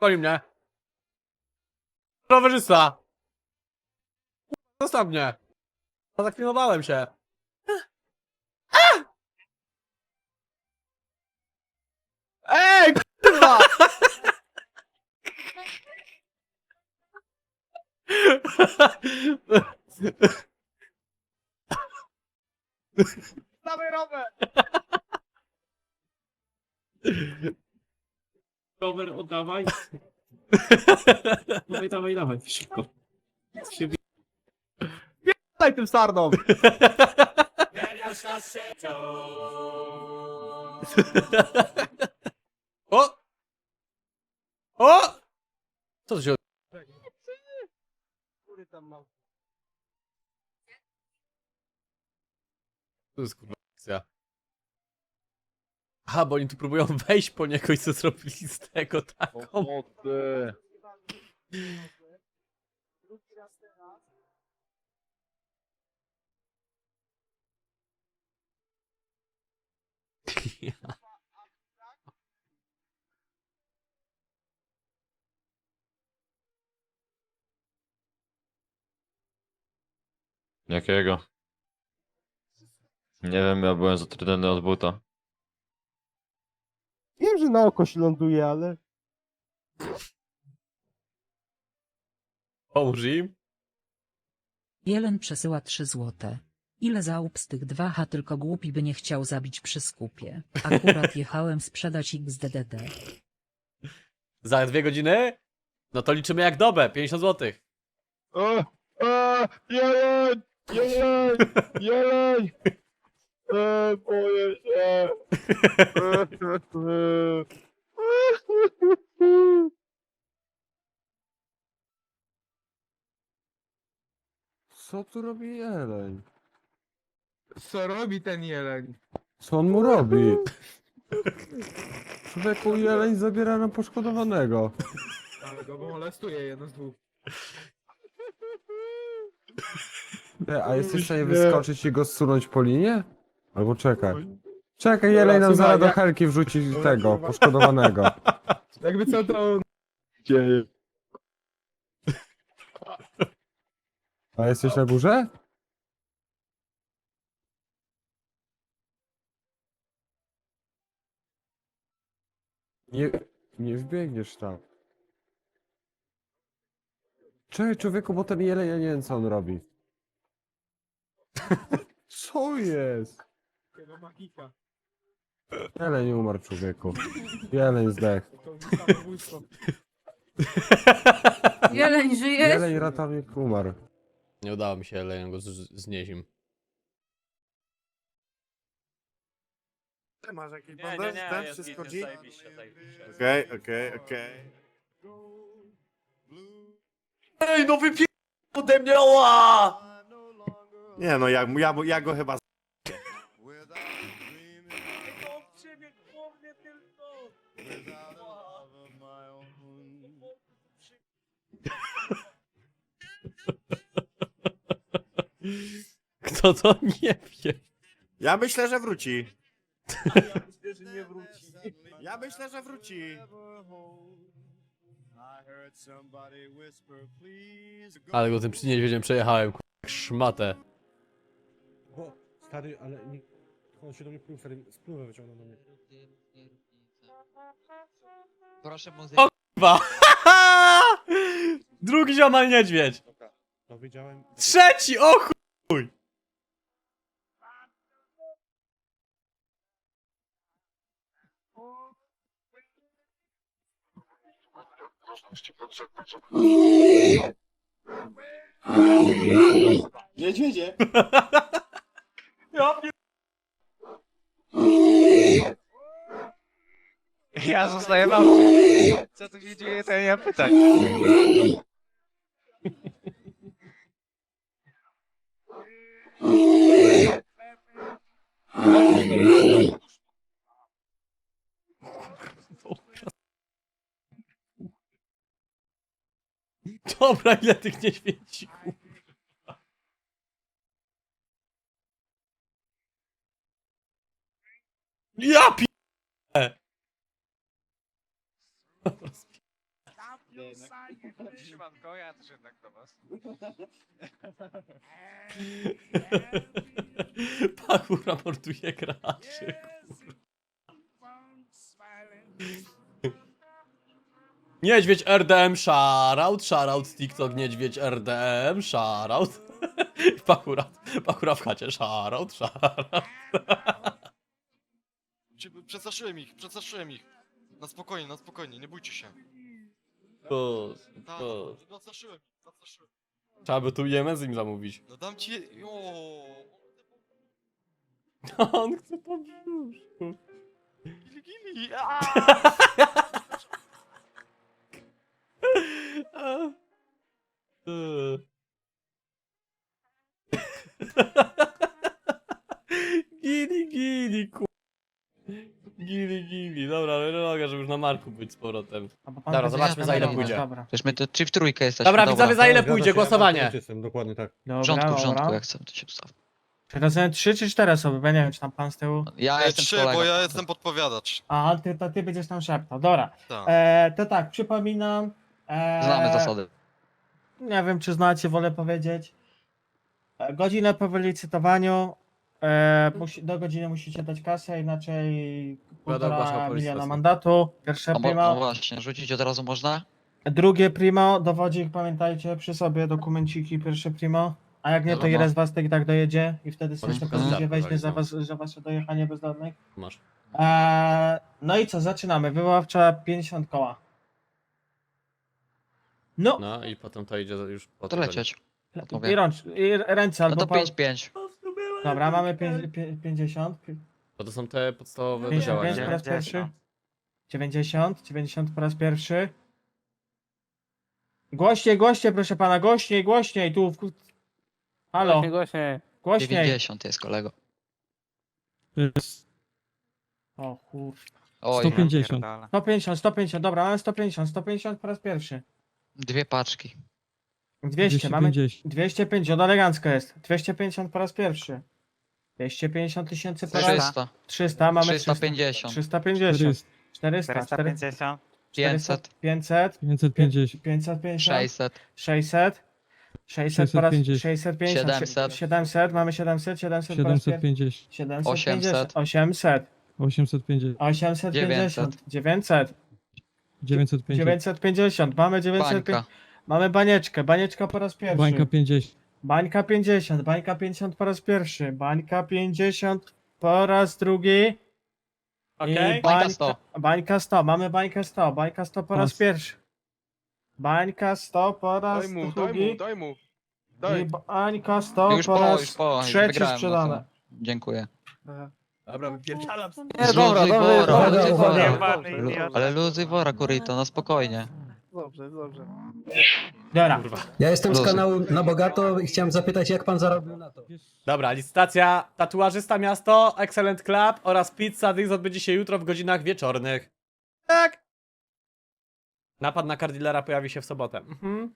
Goni mnie. Rowerzysta. Zostaw mnie. Zaklinowałem się. Ej, kurwa! Dawaj rower! Oddawaj. Dawaj, dawaj, dawaj, szybko. Się Daj tym sarną! O! O! Co to się... Tam ma? To jest kurwa akcja. Aha, bo oni tu próbują wejść po niego i co zrobili z tego taką. Pomocy. Jakiego? Nie wiem, ja byłem zatrudniony od buta. Wiem, że na oko się ląduje, ale... Pomóż im. Jelen przesyła 3 złote. Ile załup z tych dwa, a tylko głupi by nie chciał zabić przy skupie. Akurat jechałem sprzedać XDDD. Za dwie godziny? No to liczymy jak dobę, 50 zł. O! O! Jeleń! Jeleń! Jeleń! E, boję się! Co tu robi jeleń? Co robi ten jeleń? Co on mu robi? Człowieku jeleń zabiera na poszkodowanego. Ale go molestuje jedno z dwóch. Nie, a jesteś w stanie Nie. wyskoczyć i go zsunąć po linie? Albo czekaj. Czekaj, jeleń nam Słuchaj, zaraz do helki wrzuci tego, poszkodowanego. Jakby co to... Dzieje. A jesteś na górze? Nie, nie wbiegniesz tam. Czekaj, człowieku, bo ten jeleń, ja nie wiem, co on robi. Co jest? Chyba magika. Jeleń umarł, człowieku. Jeleń zdech. To jest samobójstwo. Jeleń, żyjesz? Jeleń ratownik umarł. Nie udało mi się, ale go z- znieść im. Ty masz jakiś Nie, bandaż? nie, nie, Ten jest wszystko git, G? jest zajebiście, zajebiście. Okej, okej, okej. Ej, no wypie... ode mnie, oła! Nie no, ja, ja, ja go chyba... Kto to nie wie? Ja myślę, że wróci. Myślę, że nie wróci. Ja myślę, że wróci. Ale go tym przy niedźwiedziem przejechałem, k***, jak szmatę. O, stary, ale nie... On się do mnie spluwę wyciągnął do mnie. Proszę muzykę. O! Dwa. Drugi ziomal niedźwiedź. No widziałem... Trzeci, o chuj! Niedźwiedzie. Ja zostaję mam. Co tu się dzieje, to ja pytać. Dobra, ile tych niedźwiedzi, kurwa. Ja pi... Siemanko, ja też jednak do was. Pachur raportuje graczy. Niedźwiedź RDM, shoutout, shoutout, TikTok, niedźwiedź RDM, shoutout. Pachura, pachura w chacie, shoutout, shoutout. Przestraszyłem ich, przestraszyłem ich. Na spokojnie, na spokojnie, nie bójcie się. O, Tak, o. zastraszyłem ich, zastraszyłem. Trzeba by tu IMS im zamówić. No dam ci... O, On chce po brzuszku. Gili, gili. A. Eee. Gili, gili, ku... Gili, gili. Dobra, ale żeby już na marku być z powrotem. Dobra, zobaczmy za ile pójdzie. Przecież my to czy w trójkę jesteśmy. Dobra, widzowie, za ile pójdzie głosowanie? Jestem, dokładnie tak. W rządku, w rządku, jak chcę, to się ustaw. Razem trzy czy cztery osoby, bo ja nie wiem, czy tam pan z tyłu. Ja jestem Trzy, bo ja jestem podpowiadacz. A, ty, to ty będziesz tam szeptał, dobra. Tak. E, to tak, przypominam. E, Znamy zasady. Nie wiem, czy znacie, wolę powiedzieć. E, Godzinę po wylicytowaniu. E, musi, do godziny musicie dać kasę, inaczej ogłaszał półtora miliona mandatu. Pierwsze A mo, no primo. właśnie, rzucić od razu można? Drugie primo, dowodzik, pamiętajcie, przy sobie dokumenciki, pierwsze primo. A jak nie, to Wiadomo. jeden z was tak, tak dojedzie i wtedy komisję żart, weźmie za, tak, was, za wasze dojechanie bezdomnych. Masz. Eee, no i co, zaczynamy. Wywoławcza 50 koła. No, No i potem to idzie już po To lecieć. i, rącz, i ręce No albo to pa- 5-5. Dobra, mamy pię- pię- 50. Bo to są te podstawowe do 55 działania. po nie? raz pierwszy. 90, 90 po raz pierwszy. Głośniej, głośniej, proszę pana, głośniej, głośniej, tu. W... Halo, głośniej. 90 jest kolego. O kur... Oj, 150. 150, 150, dobra, mamy 150, 150 po raz pierwszy. Dwie paczki. 200, mamy 250. 250, elegancko jest. 250 po raz pierwszy. 250 tysięcy po raz 300. 300, mamy 300. 350. 350. 400, 400, 450. 500, 500. 500, 550. 550, 600. 600, 600 po raz 650. 650, 700. 700, mamy 700, 700 po raz pierwszy. 750. 750, 800. 800, 850. 850, 900, 950. 950, mamy 950, Bańka. mamy banieczkę, banieczka po raz pierwszy. Bańka 50. Bańka 50, bańka 50 po raz pierwszy, bańka 50 po raz drugi. Okej. I Bańka bańka 100. Bańka 100, mamy bańkę 100, bańka 100 po raz Pas. pierwszy. Bańka 100 po raz drugi. daj mu. I bańka 100 Już po po, raz już po. już trzeci wygrałem, no sprzedane. Dziękuję. Dobra, wypierdalam. Nie, dobra, dobra, dobra, luzy dobra. wora. Dobra. Lu- Ale luzy wora, kurito, no spokojnie. Dobra, Ja jestem z kanału Na Bogato i chciałem zapytać, jak pan zarobił na to? Dobra, licytacja tatuażysta miasto, Excellent Club oraz Pizza Dix odbędzie się jutro w godzinach wieczornych. Tak. Napad na kardilera pojawi się w sobotę. Mhm.